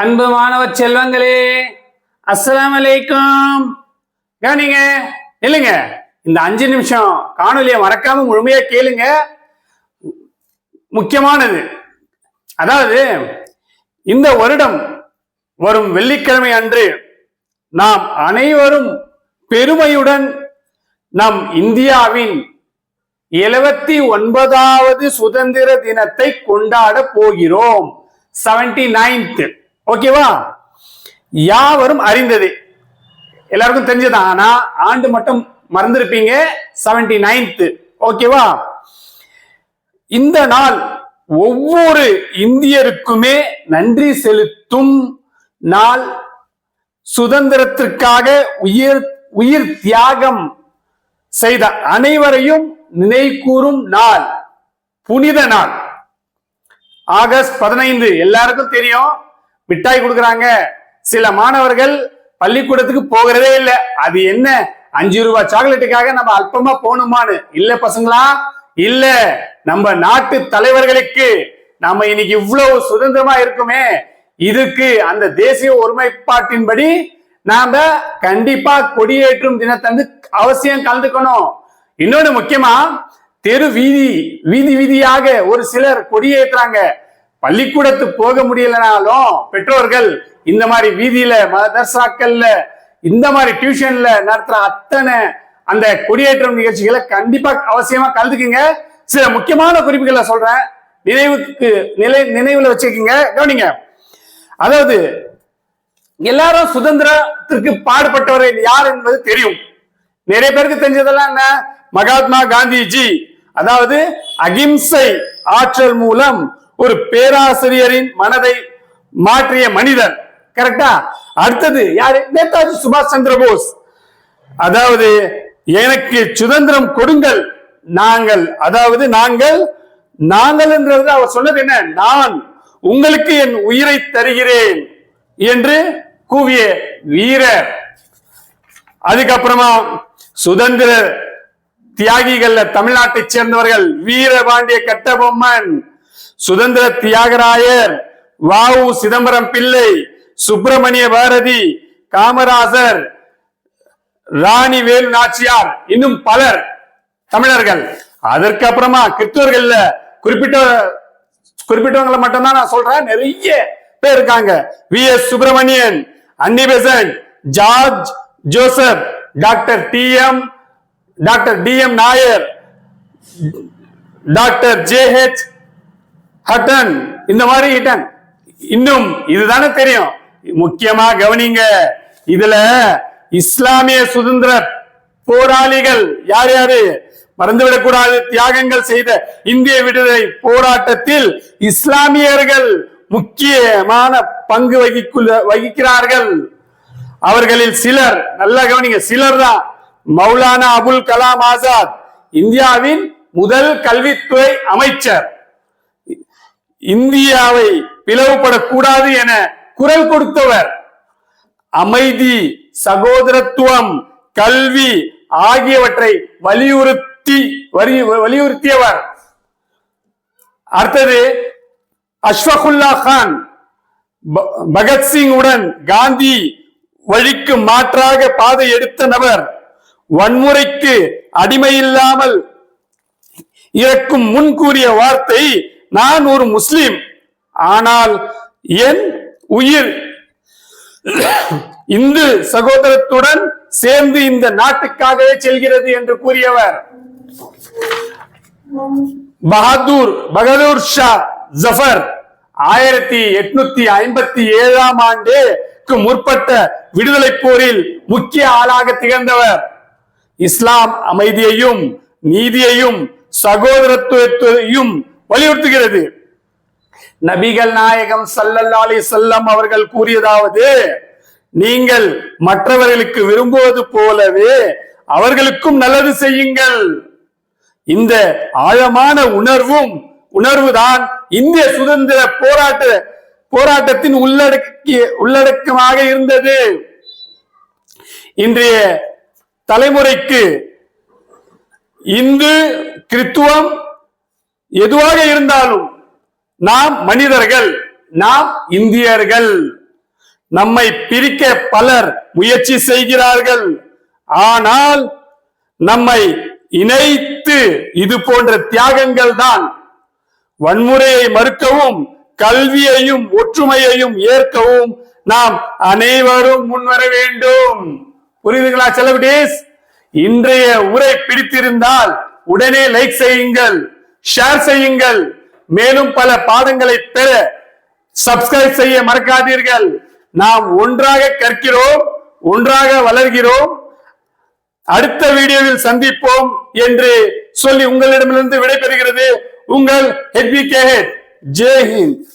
அன்பு மாணவ செல்வங்களே அஸ்லாம் அலைக்கும். கவனிங்க இல்லைங்க இந்த அஞ்சு நிமிஷம் காணொலியை மறக்காம முழுமையா கேளுங்க. முக்கியமானது அதாவது இந்த வருடம் வரும் வெள்ளிக்கிழமை அன்று நாம் அனைவரும் பெருமையுடன் நம் இந்தியாவின் எழுபத்தி ஒன்பதாவது சுதந்திர தினத்தை கொண்டாட போகிறோம். செவன்டி நைன்த் ஓகேவா? யாவரும் அறிந்தது. எல்லாருக்கும் தெரிஞ்சதான் ஆனா ஆண்டு மட்டும் மறந்திருப்பீங்க. செவன்டி நைன்த் ஓகேவா? இந்த நாள் ஒவ்வொரு இந்தியருக்குமே நன்றி செலுத்தும் நாள். சுதந்திரத்திற்காக உயிர் உயிர் தியாகம் செய்த அனைவரையும் நினைக்கூறும் நாள். புனித நாள். ஆகஸ்ட் பதினைந்து. எல்லாருக்கும் தெரியும். மிட்டாய் கொடுக்குறாங்க. சில மாணவர்கள் பள்ளிக்கூடத்துக்கு போகிறதே இல்லை. அது என்ன? அஞ்சு ரூபாய் சாக்லேட்டுக்காக நம்ம அல்பமா போகணுமான்னு. இல்ல பசங்களா? இல்ல. நம்ம நாட்டு தலைவர்களுக்கு நம்ம இன்னைக்கு இவ்வளவு சுதந்திரமா இருக்குமே. இதுக்கு அந்த தேசிய ஒருமைப்பாட்டின்படி நாம கண்டிப்பா கொடியேற்றும் தினத்தந்து அவசியம் கலந்துக்கணும். இன்னொன்னு முக்கியமா தெரு வீதி வீதி வீதியாக ஒரு சிலர் கொடியேற்றுறாங்க பள்ளிக்கூடத்து போக முடியலனாலும் பெற்றோர்கள் இந்த மாதிரி வீதியில மதர்சாக்கள்ல இந்த மாதிரி டியூஷன்ல நடத்துற அத்தனை அந்த கொடியேற்றம் நிகழ்ச்சிகளை கண்டிப்பா அவசியமா கலந்துக்குங்க. சில முக்கியமான குறிப்புகளை சொல்றேன். நினைவுக்கு நிலை நினைவுல வச்சுக்கோங்க. கவனிங்க. அதாவது எல்லாரும் சுதந்திரத்திற்கு பாடுபட்டவர்கள் யார் என்பது தெரியும். நிறைய பேருக்கு தெரிஞ்சதெல்லாம் என்ன? மகாத்மா காந்திஜி. அதாவது அகிம்சை ஆற்றல் மூலம் ஒரு பேராசிரியரின் மனதை மாற்றிய மனிதர் கரெக்டா அடுத்தது யாரு? நேதாஜி சுபாஷ் சந்திர போஸ். அதாவது எனக்கு சுதந்திரம் கொடுங்கள். நாங்கள் அதாவது நாங்கள் நாங்கள் என்றது அவர் சொன்னது என்ன? நான் உங்களுக்கு என் உயிரை தருகிறேன் என்று கூவிய வீரர். அதுக்கப்புறமா சுதந்திர தியாகிகள்ல தமிழ்நாட்டை சேர்ந்தவர்கள் வீரபாண்டிய கட்டபொம்மன். சுதந்திர தியாகராயர் வாவு சிதம்பரம் பிள்ளை சுப்பிரமணிய பாரதி காமராசர் ராணி வேலு நாச்சியார் இன்னும் பலர் தமிழர்கள். அதற்கு அப்புறமா கிறிஸ்தவர்கள்ல குறிப்பிட்ட குறிப்பிட்டவங்களை மட்டும்தான் நான் சொல்றேன். நிறைய பேர் இருக்காங்க. V. S. Subramanian Annie Besant George Joseph doctor T. M. Doctor T. M. Nair doctor J. H. Hutton இந்த மாதிரி ஹிட்டன் இன்னும் இதுதானே தெரியும். முக்கியமா கவனிங்க இதுல இஸ்லாமிய சுதந்திர போராளிகள் யார் யாரு? மறந்துவிடக்கூடாது தியாகங்கள் செய்த இந்திய விடுதலை போராட்டத்தில் இஸ்லாமியர்கள் முக்கியமான பங்கு வகிக்குள்ள வகிக்கிறார்கள். அவர்களில் சிலர் நல்லா கவனிங்க சிலர் தான். மௌலானா அபுல் கலாம் ஆசாத் இந்தியாவின் முதல் கல்வித்துறை அமைச்சர். இந்தியாவை பிளவுபடக்கூடாது என குரல் கொடுத்தவர். அமைதி சகோதரத்துவம் கல்வி ஆகியவற்றை வலியுறுத்தி வரி- வலியுறுத்தியவர். அடுத்தது அஷ்வகுல்லா கான். ப- பகத்சிங் உடன் காந்தி வழிக்கு மாற்றாக பாதை எடுத்த நபர். வன்முறைக்கு அடிமையில்லாமல் இறக்கும் முன் கூறிய வார்த்தை நான் ஒரு முஸ்லிம். ஆனால் என் உயிர் இந்து சகோதரத்துடன் சேர்ந்து இந்த நாட்டுக்காகவே செல்கிறது என்று கூறியவர். பகதூர் பகதூர் ஷா ஜஃபர் ஆயிரத்தி எட்நூத்தி ஐம்பத்தி ஏழாம் ஆண்டுக்கு முற்பட்ட விடுதலை போரில் முக்கிய ஆளாக திகழ்ந்தவர். இஸ்லாம் அமைதியையும் நீதியையும் சகோதரத்துவத்தையும் வலியுறுத்துகிறது. நபிகள் நாயகம் சல்லல்லாலி செல்லம் அவர்கள் கூறியதாவது நீங்கள் மற்றவர்களுக்கு விரும்புவது போலவே அவர்களுக்கும் நல்லது செய்யுங்கள். இந்த ஆழமான உணர்வும் உணர்வுதான் இந்திய சுதந்திர போராட்ட போராட்டத்தின் உள்ளடக்கிய உள்ளடக்கமாக இருந்தது. இன்றைய தலைமுறைக்கு இந்து கிறித்துவம் எதுவாக இருந்தாலும் நாம் மனிதர்கள் நாம் இந்தியர்கள். நம்மை பிரிக்க பலர் முயற்சி செய்கிறார்கள். ஆனால் நம்மை இணைத்து இது போன்ற தியாகங்கள் தான் வன்முறையை மறுக்கவும் கல்வியையும் ஒற்றுமையையும் ஏற்கவும் நாம் அனைவரும் முன்வர வேண்டும். புரியுதுங்களா செலவிடேஸ் இன்றைய உரை பிடித்திருந்தால் உடனே லைக் செய்யுங்கள். ஷேர் செய்யுங்கள். மேலும் பல பாடங்களை பெற சப்ஸ்கிரைப் செய்ய மறக்காதீர்கள். நாம் ஒன்றாக கற்கிறோம் ஒன்றாக வளர்கிறோம். அடுத்த வீடியோவில் சந்திப்போம் என்று சொல்லி உங்களிடமிருந்து விடைபெறுகிறது உங்கள் ஹெச்பிகே ஜெய் ஹிந்த்.